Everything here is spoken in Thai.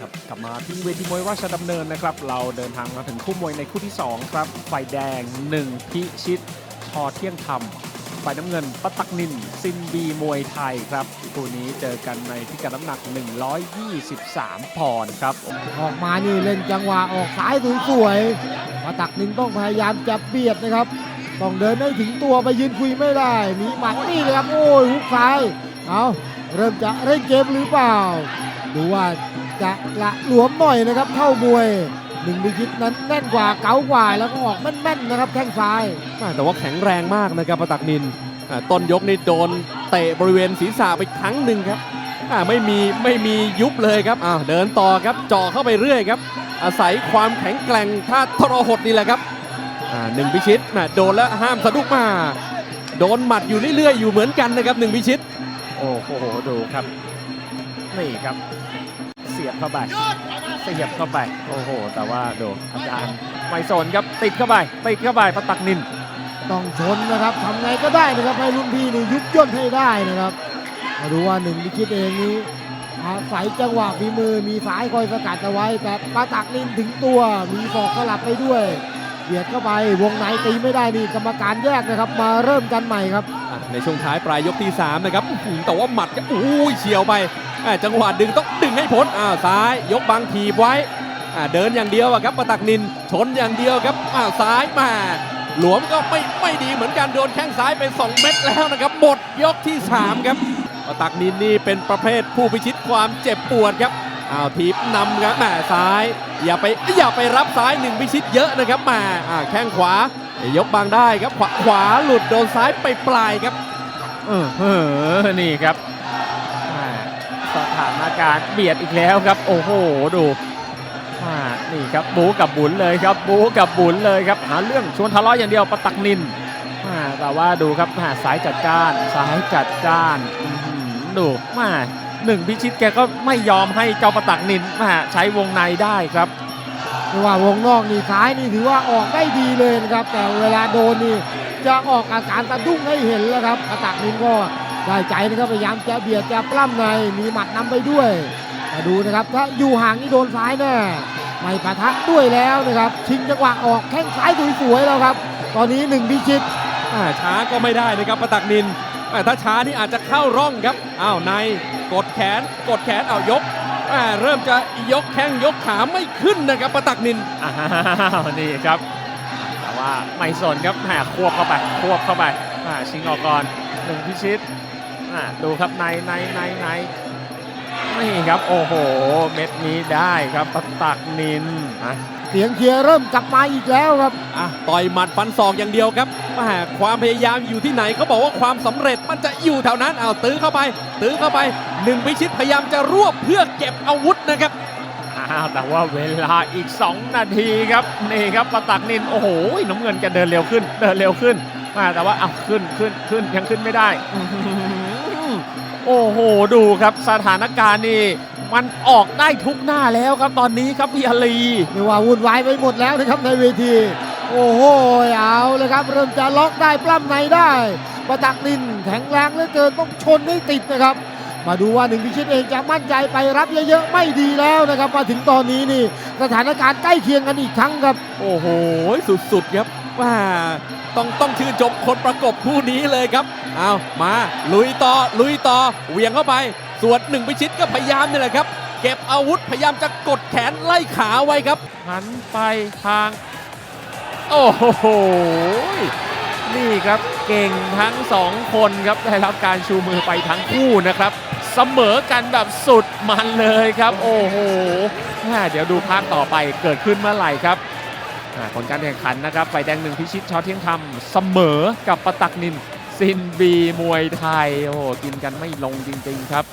ครับกลับมาที่เวทีมวยราชดำเนินนะครับ เราเดินทางมาถึงคู่มวยในคู่ที่ 2 ครับฝ่ายแดง 1 พิชิต ชอเที่ยงธรรมฝ่ายน้ำเงินปตักนิน ซินบีมวยไทยครับคู่นี้เจอกันในพิกัดน้ำหนัก 123 ปอนด์ครับออกมานี่เล่นจังหวะออกซ้ายสวยๆมาตักนินต้องพยายามจะเบียดนะครับ ต้องเดินให้ถึงตัวไปยืนคุยไม่ได้ มีหมัดนี่เลยครับโอ้ยหุกซ้ายเอาเริ่มจะเล่นเกมหรือเปล่าดูว่า จะละหลวมหน่อยนะครับเข้ามวยหนึ่งดิคิดนั้นแน่นกว่าเก๋ากว่าแล้วก็ออกแม่นๆนะครับแข้งซ้ายอ่าแต่ว่าแข็งแรงมากนะครับปะตักนินอ่าต้นยกนี่โดนเตะบริเวณศีรษะไปครั้งหนึ่งครับอ่าไม่มีไม่มียุบเลยครับอ่าเดินต่อครับเจ่อเข้าไปเรื่อยครับ อาศัยความแข็งแกร่งท่าทรหดนี่แหละครับอ่าหนึ่งพิชิตแหม่โดนแล้วห้ามสะดุ้งมาโดนหมัดอยู่เรื่อยๆอยู่เหมือนกันนะครับหนึ่งพิชิต โอ้โหดูครับนี่ครับเสียบเข้าไป เสียบเข้าไป โอ้โห แต่ว่าดูอาจารย์ไม่สนครับติดเข้าไปติดเข้าไปปะตักนินต้องชนนะครับทำไงก็ได้นะครับให้รุ่นพี่นี่ยุบย่นให้ได้นะครับมาดูว่าหนึ่งดิคิดเองนี้อาศัยจังหวะฝีมือมีสายคอยสกัดเอาไว้ แต่ปาตักนินถึงตัวมีศอกสลับไปด้วยเบียดเข้าไปวงในตีไม่ได้นี่กรรมการแยกนะครับ มาเริ่มกันใหม่ครับอะในช่วงท้ายปลายยกที่3นะครับอื้อหือแต่ว่าหมัดก็อุ้ยเฉียวไปอะ จังหวะดึงต้องดึงให้พ้นอ่าซ้ายยกบังทีบไว้อ่าเดินอย่างเดียวครับปะตักนินชนอย่างเดียวครับอ่าซ้ายมาหลวมก็ไม่ไม่ดีเหมือนกันโดนแข้งซ้ายไป 2 เม็ดแล้วนะครับ หมดยกที่ 3 ครับปะตักนินนี่เป็นประเภทผู้พิชิตความเจ็บปวดครับอ้าวทีบนำครับแหมซ้าย อย่าไปอย่าไปรับซ้ายหนึ่งพิชิตเยอะนะครับแหมาอ่าแข้งขวายกบังได้ครับขวาขวาหลุดโดนซ้ายไปปลายครับเออเออนี่ครับ การเบียดอีกแล้วครับ โอ้โหดูอ่านี่ครับบูกับบุญเลยครับบูกับบุญเลยครับหาเรื่องชวนทะเลาะอย่างเดียวปะตักนินอ่าแต่ว่าดูครับหาสายจัดจ้านสายจัดจ้านดูมาหนึ่งพิชิตแกก็ไม่ยอมให้เจ้าปะตักนินมาใช้วงในได้ครับไม่ว่าวงนอกนี่ซ้ายนี่ถือว่าออกได้ดีเลยนะครับ แต่เวลาโดนนี่จะออกอาการสะดุ้งให้เห็นแล้วครับปาตักนินก็ ได้ใจนะครับพยายามจะเบียดจะปล้ำในมีหมัดนำไปด้วยมาดูนะครับถ้าอยู่ห่างนี่โดนซ้ายแน่ไม่ปะทะด้วยแล้วนะครับ ชิงจังหวะออกแข้งซ้ายสวยๆแล้วครับ ตอนนี้หนึ่งพิชิตอ่าช้าก็ไม่ได้นะครับปะตักนินอ่าถ้าช้านี่อาจจะเข้าร่องครับอ้าวในกดแขนกดแขนเอายกอ่าเริ่มจะยกแข้งยกขาไม่ขึ้นนะครับปะตักนินอ้าวนี่ครับแต่ว่าไม่สนครับแหมควบเข้าไปควบเข้าไปอ่าชิงออกก่อน หนึ่งพิชิตอ่าดูครับในในในในนี่ครับโอ้โห เม็ดนี้ได้ครับปะตักนินอะเสียงเชียร์เริ่มกลับมาอีกแล้วครับอะต่อยหมัดฟันศอกอย่างเดียวครับแหม่ความพยายามอยู่ที่ไหนเขาบอกว่าความสำเร็จมันจะอยู่แถวนั้นเอาตื้อเข้าไป ตื้อเข้าไปหนึ่งพิชิตพยายามจะรวบเพื่อเก็บอาวุธนะครับอ้าวแต่ว่าเวลาอีก 2 นาทีครับนี่ครับปะตักนินโอ้โหน้ำเงินจะเดินเร็วขึ้น เดินเร็วขึ้น มาแต่ว่าเอาขึ้นขึ้นขึ้นยังขึ้นไม่ได้อื้อหือโอ้โหดูครับสถานการณ์นี่มันออกได้ทุกหน้าแล้วครับตอนนี้ครับพี่อาลีไม่ว่าวุ่นวายไปหมดแล้วนะครับในเวที โอ้โหเอาเลยครับ เริ่มจะล็อกได้ปล้ำในได้ ประตักนินแข็งแรงเหลือเกินต้องชนให้ติดนะครับมาดูว่าหนึ่งพิชิตเองจะมั่นใจไปรับเยอะๆไม่ดีแล้วนะครับ มาถึงตอนนี้นี่สถานการณ์ใกล้เคียงกันอีกครั้งครับ โอ้โห สุดๆครับ ว่าต้องต้องชื่นชมคนประกบคู่นี้เลยครับเอามาลุยต่อลุยต่อเหวียงเข้าไป ส่วนหนึ่งพิชิตก็พยายามนี่แหละครับ เก็บอาวุธพยายามจะกดแขนไล่ขาไว้ครับ หันไปทาง โอ้โห นี่ครับเก่งทั้งสองคนครับได้รับการชูมือไปทั้งคู่นะครับ เสมอกันแบบสุดมันเลยครับ โอ้โหเดี๋ยวดูภาคต่อไปเกิดขึ้นเมื่อไหร่ครับ ผลการแข่งขันนะครับไฟแดงหนึ่งพิชิตชอเที่ยงธรรมเสมอกับปะตักนินซินบีมวยไทย โอ้โหกินกันไม่ลงจริง ๆ ครับ